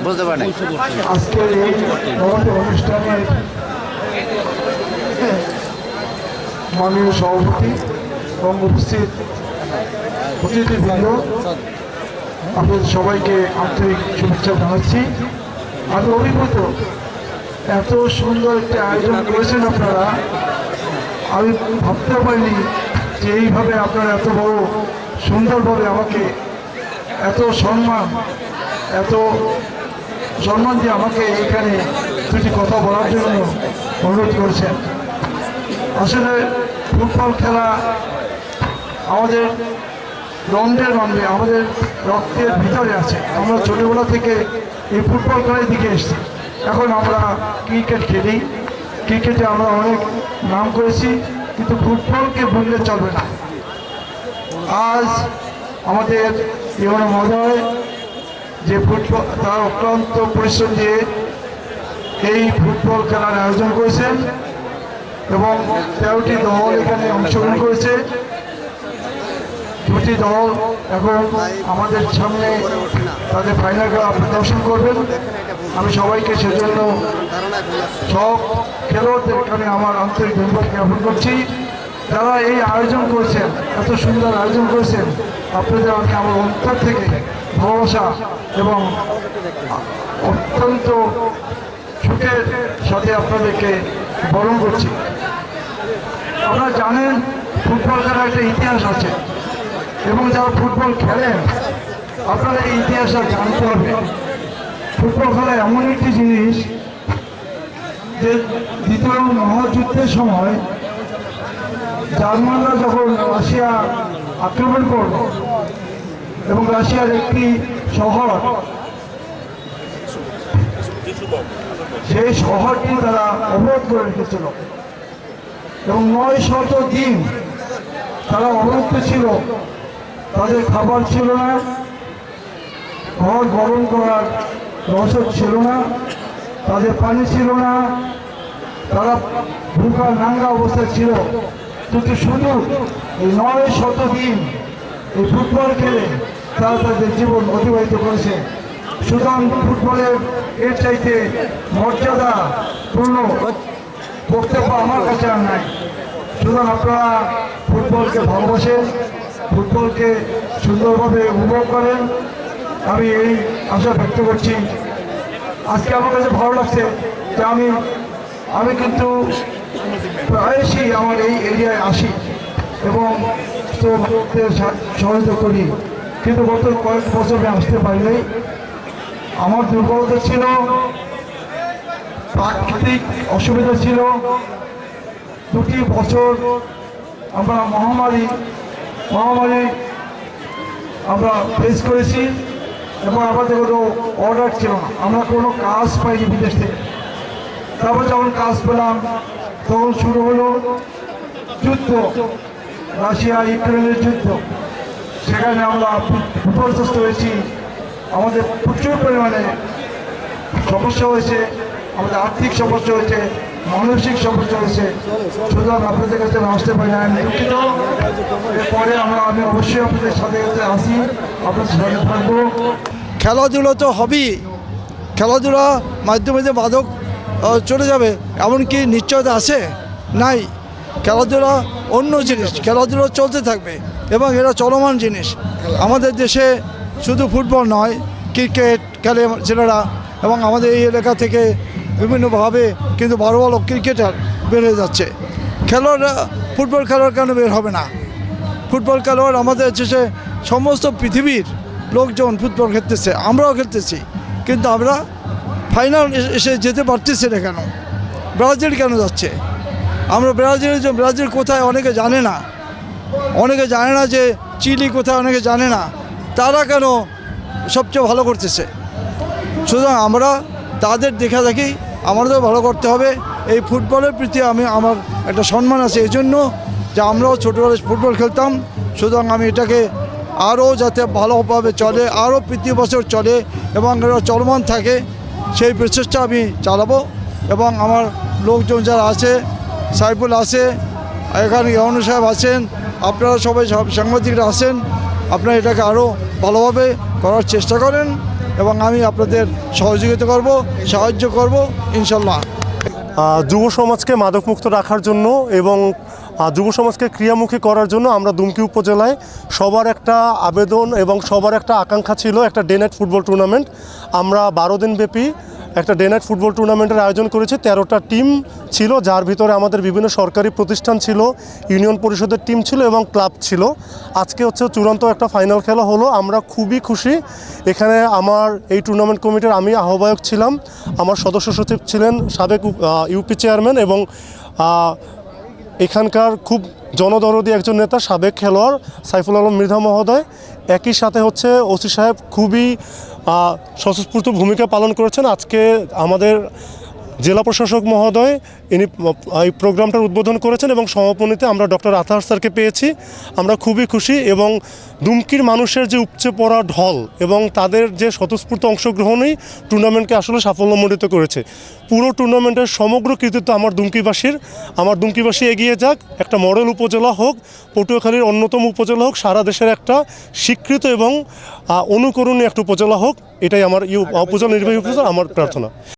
বুঝতে পারেন মাননীয় সভাপতি এবং উপস্থিত অতিথিবৃন্দ আপনাদের সবাইকে আন্তরিক শুভেচ্ছা জানাচ্ছি। আমি অভিভূত, এত সুন্দর একটি আয়োজন করেছেন আপনারা। আমি ভাবতে পারিনি যে এইভাবে আপনারা এত বড় সুন্দরভাবে আমাকে এত সম্মান, এত সম্মান দিয়ে আমাকে এখানে দুটি কথা বলার জন্য অনুরোধ করেছেন। আসলে ফুটবল খেলা আমাদের রন্ধ্রে রন্ধ্রে আমাদের রক্তের ভিতরে আছে। আমরা ছোটোবেলা থেকে এই ফুটবল খেলার দিকে এসেছি। এখন আমরা ক্রিকেট খেলি। ক্রিকেটে আমরা অনেক নাম করেছি, কিন্তু ফুটবলকে ভুললে চলবে না। আজ আমাদের ইউনো মহোদয় যে ফুটবল, তার অক্লান্ত পরিশ্রম দিয়ে এই ফুটবল খেলার আয়োজন করেছেন এবং তেরোটি দল এখানে অংশগ্রহণ করেছে। দুটি দল এখন আমাদের সামনে তাদের ফাইনাল প্রদর্শন করবেন। আমি সবাইকে সেজন্য সব খেলোয়াড়দের এখানে আমার আন্তরিক ধন্যবাদ জ্ঞাপন করছি। যারা এই আয়োজন করেছেন, এত সুন্দর আয়োজন করেছেন, আপনাদের আমি আমার অন্তর থেকে ভালোবাসা এবং অত্যন্ত সুখের সাথে আপনাদেরকে বরণ করছি। আপনারা জানেন, ফুটবল খেলার একটা ইতিহাস আছে এবং যারা ফুটবল খেলেন আপনারা এই ইতিহাসটা জানতে হবে ফুটবল খেলা এমন একটি জিনিস যে দ্বিতীয় মহাযুদ্ধের সময় জার্মানরা যখন রাশিয়া আক্রমণ করল এবং রাশিয়ার একটি শহর। সেই শহরটি তারা অবরোধ করে রেখেছিল। এবং নয় শত দিন তারা অবরুদ্ধ ছিল। তাদের খাবার ছিল না। ঘর গরম করার রসদ ছিল না। তাদের পানি ছিল না। তারা ভুকা নাঙ্গা অবস্থায় ছিল। কিন্তু শুধু এই নয় শত দিন এই ফুটবল খেলে তারা তাদের জীবন অতিবাহিত করেছে। সুতরাং ফুটবলের এর চাইতে মর্যাদা পূর্ণ বক্তব্য আমার কাছে আর নাই। সুতরাং আপনারা ফুটবলকে ভালোবাসেন, ফুটবলকে সুন্দরভাবে উপভোগ করেন। আমি এই আশা ব্যক্ত করছি। আজকে আমার কাছে ভালো লাগছে যে আমি আমি কিন্তু প্রায়শই আমার এই এরিয়ায় আসি এবং শ্রমিকদের সা- সহায়তা করি। কিন্তু গত কয়েক বছর আসতে পারিনি আমার দুর্বলতা ছিল, প্রাকৃতিক অসুবিধা ছিল। দুটি বছর আমরা মহামারী মহামারী আমরা ফেস করেছি এবং আমাদের কোনো অর্ডার ছিল না। আমরা কোনো কাজ পাইনি বিদেশ থেকে। তারপর যখন কাজ পেলাম, তখন শুরু হলো যুদ্ধ রাশিয়া ইউক্রেনের যুদ্ধ। সেখানে আমরা বিপর্যস্ত হয়েছি। আমাদের প্রচুর পরিমাণে সমস্যা হয়েছে আমাদের আর্থিক সমস্যা হয়েছে মানসিক সমস্যা হয়েছে। সুতরাং আপনাদের কাছে আসতে পারি আমি দুঃখিত। এরপরে আমরা আমি অবশ্যই আপনাদের সাথে কাছে আসি আপনাদের সাথে থাকব। খেলাধুলো তো হবেই। খেলাধুলা মাধ্যমে যে আহ, চলে যাবে এমনকি নিশ্চয়তা আছে? নাই। খেলাধুলা অন্য জিনিস, খেলাধুলো চলতে থাকবে এবং এরা চলমান জিনিস। আমাদের দেশে শুধু ফুটবল নয়, ক্রিকেট খেলে ছেলেরা এবং আমাদের এই এলাকা থেকে বিভিন্নভাবে কিন্তু ভালো ভালো ক্রিকেটার বের হয়ে যাচ্ছে। খেলোয়াড়রা, ফুটবল খেলোয়াড় কেন বের হবে না? ফুটবল খেলোয়াড় আমাদের দেশে সমস্ত পৃথিবীর লোকজন ফুটবল খেলতেছে, আমরাও খেলতেছি। কিন্তু আমরা ফাইনাল এসে যেতে পারতেছি না কেন? ব্রাজিল কেন যাচ্ছে? আমরা ব্রাজিল যে ব্রাজিল কোথায় অনেকে জানে না। অনেকে জানে না যে চিলি কোথায় অনেকে জানে না। তারা কেন সবচেয়ে ভালো করতেছে? সুতরাং আমরা তাদের দেখা দেখি, আমাদেরও ভালো করতে হবে। এই ফুটবলের প্রতি আমি, আমার একটা সম্মান আছে এই জন্য যে আমরাও ছোটোবেলায় ফুটবল খেলতাম। সুতরাং আমি এটাকে আরও যাতে ভালোভাবে চলে, আরও প্রতি বছর চলে এবং চলমান থাকে, সেই প্রচেষ্টা আমি চালাবো। এবং আমার লোকজন যারা আছে সাইফুল আছে, এখানে ইয়নু সাহেব আছেন, আপনারা সবাই সব সাংবাদিকরা আছেন, আপনারা এটাকে আরও ভালোভাবে করার চেষ্টা করেন এবং আমি আপনাদের সহযোগিতা করব, সাহায্য করব, ইনশাল্লাহ। যুব সমাজকে মাদকমুক্ত রাখার জন্য এবং যুব সমাজকে ক্রিয়ামুখী করার জন্য আমরা দুমকি উপজেলায় সবার একটা আবেদন এবং সবার একটা আকাঙ্ক্ষা ছিল একটা ডে ফুটবল টুর্নামেন্ট। আমরা বারো দিন ব্যাপী একটা ডে নাইট ফুটবল টুর্নামেন্টের আয়োজন করেছে। তেরোটা টিম ছিল, যার ভিতরে আমাদের বিভিন্ন সরকারি প্রতিষ্ঠান ছিল, ইউনিয়ন পরিষদের টিম ছিল এবং ক্লাব ছিল। আজকে হচ্ছে চূড়ান্ত একটা ফাইনাল খেলা হলো। আমরা খুবই খুশি। এখানে আমার এই টুর্নামেন্ট কমিটির আমি আহ্বায়ক ছিলাম। আমার সদস্য সচিব ছিলেন সাবেক ইউপি চেয়ারম্যান এবং এখানকার খুব জনদরদি একজন নেতা, সাবেক খেলোয়াড় সাইফুল আলম মৃধা মহোদয়। একই সাথে হচ্ছে ওসি সাহেব খুবই স্বতঃস্ফূর্ত ভূমিকা পালন করেছেন। আজকে আমাদের জেলা প্রশাসক মহোদয়, ইনি এই প্রোগ্রামটার উদ্বোধন করেছেন এবং সমাপনীতে আমরা ডক্টর আথার স্যারকে পেয়েছি। আমরা খুবই খুশি এবং দুমকির মানুষের যে উপচে পড়া ঢল এবং তাদের যে স্বতঃস্ফূর্ত অংশগ্রহণই টুর্নামেন্টকে আসলে সাফল্যমণ্ডিত করেছে। পুরো টুর্নামেন্টের সমগ্র কৃতিত্ব আমার দুমকিবাসীর। আমার দুমকিবাসী এগিয়ে যাক, একটা মডেল উপজেলা হোক, পটুয়াখালীর অন্যতম উপজেলা হোক, সারা দেশের একটা স্বীকৃত এবং অনুকরণীয় একটা উপজেলা হোক, এটাই আমার উপজেলা নির্বাহী উপজেলা, আমার প্রার্থনা।